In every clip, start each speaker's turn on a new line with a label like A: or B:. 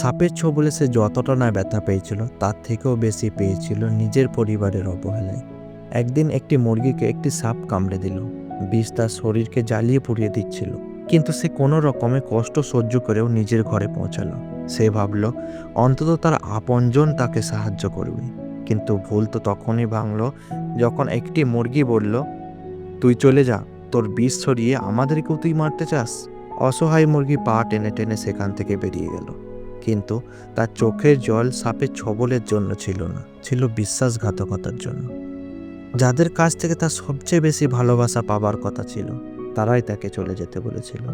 A: সাপের ছোবলে সে যতটা না ব্যথা পেয়েছিল, তার থেকেও বেশি পেয়েছিল নিজের পরিবারের অবহেলায়। একদিন একটি মুরগিকে একটি সাপ কামড়ে দিল, বিষ তার শরীরকে জ্বালিয়ে পুড়িয়ে দিচ্ছিল। কিন্তু সে কোনো রকমে কষ্ট সহ্য করেও নিজের ঘরে পৌঁছালো। সে ভাবল, অন্তত তার আপনজন তাকে সাহায্য করবে। কিন্তু ভুল তো তখনই ভাঙল যখন একটি মুরগি বলল, তুই চলে যা, তোর বিষ ছড়িয়ে আমাদেরকেও তুই মারতে চাস? অসহায় মুরগি পা টেনে টেনে সেখান থেকে বেরিয়ে গেল। কিন্তু তার চোখের জল সাপের ছবলের জন্য ছিল না, ছিল বিশ্বাসঘাতকতার জন্য। যাদের কাছ থেকে তার সবচেয়ে বেশি ভালোবাসা পাবার কথা ছিল, তারাই তাকে চলে যেতে বলেছিল।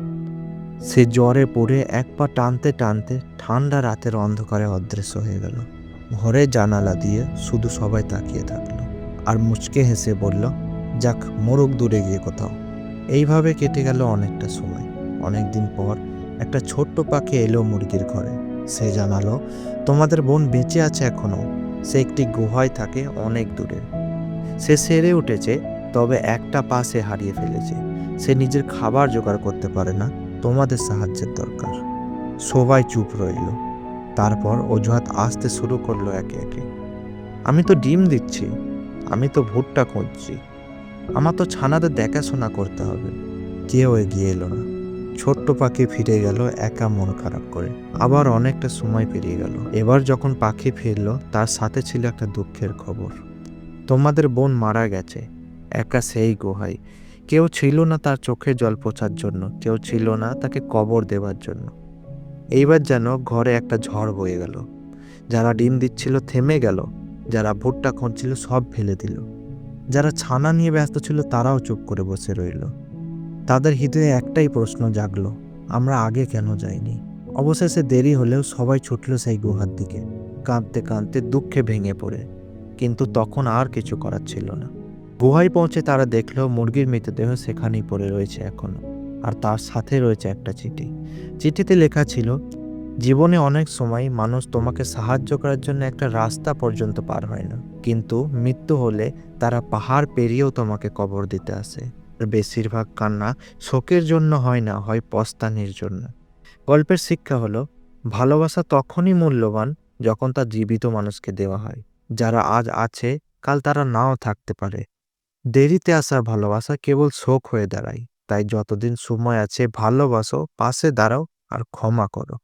A: সে জ্বরে পড়ে এক পা টানতে টানতে ঠান্ডা রাতের অন্ধকারে অদৃশ্য হয়ে গেল। ঘরের জানালা দিয়ে শুধু সবাই তাকিয়ে থাকল আর মুচকে হেসে বলল, যাক মোরগ দূরে গিয়ে কোথাও। এইভাবে কেটে গেল অনেকটা সময়। অনেক দিন পর একটা ছোট্ট পাখি এলো মুরগির ঘরে। সে জানালো, তোমাদের বোন বেঁচে আছে এখনও। সে একটি গুহায় থাকে অনেক দূরে। সে সেরে উঠেছে, তবে একটা পা সে হারিয়ে ফেলেছে। সে নিজের খাবার জোগাড় করতে পারে না। তোমাদের সাহায্যের দরকার। সবাই চুপ রইল। তারপর অজুহাত আসতে শুরু করল একে একে। আমি তো ডিম দিচ্ছি। আমি তো ভুট্টা খুঁজছি। আমার তো ছানাদের দেখাশোনা করতে হবে। কেউ এগিয়ে এলো না। ছোট্ট পাখি ফিরে গেল, একা মন খারাপ করে। আবার অনেকটা সময় পেরিয়ে গেল। এবার যখন পাখি ফিরল, তার সাথে ছিল একটা দুঃখের খবর। তোমাদের বোন মারা গেছে। একা সেই গুহায়। কেউ ছিল না তার চোখে জল পোছার জন্য। কেউ ছিল না তাকে কবর দেওয়ার জন্য। এইবার যেন ঘরে একটা ঝড় বয়ে গেল। যারা ডিম দিচ্ছিল থেমে গেল। যারা ভুট্টা খুঁজছিল সব ফেলে দিল। যারা ছানা নিয়ে ব্যস্ত ছিল তারাও চুপ করে বসে রইল। তাদের হৃদয়ে একটাই প্রশ্ন জাগলো, আমরা আগে কেন যাইনি? অবশেষে দেরি হলেও সবাই ছুটল সেই গুহার দিকে। কাঁদতে কাঁদতে দুঃখে ভেঙে পড়ে, কিন্তু তখন আর কিছু করার ছিল না। গুহায় পৌঁছে তারা দেখল মুরগির মৃতদেহ সেখানেই পড়ে রয়েছে এখনও, আর তার সাথে রয়েছে একটা চিঠি। চিঠিতে লেখা ছিল, জীবনে অনেক সময় মানুষ তোমাকে সাহায্য করার জন্য একটা রাস্তা পর্যন্ত পার হয় না, কিন্তু মৃত্যু হলে তারা পাহাড় পেরিয়েও তোমাকে কবর দিতে আসে। বেশিরভাগ কান্না শোকের জন্য হয় না, হয় পস্তানির জন্য। গল্পের শিক্ষা হলো, ভালোবাসা তখনই মূল্যবান যখন তা জীবিত মানুষকে দেওয়া হয়। যারা আজ আছে, কাল তারা নাও থাকতে পারে। দেরিতে আসা ভালোবাসা কেবল শোক হয়ে দাঁড়ায়। তাই যতদিন সময় আছে, ভালোবাসো, পাশে দাঁড়াও আর ক্ষমা করো।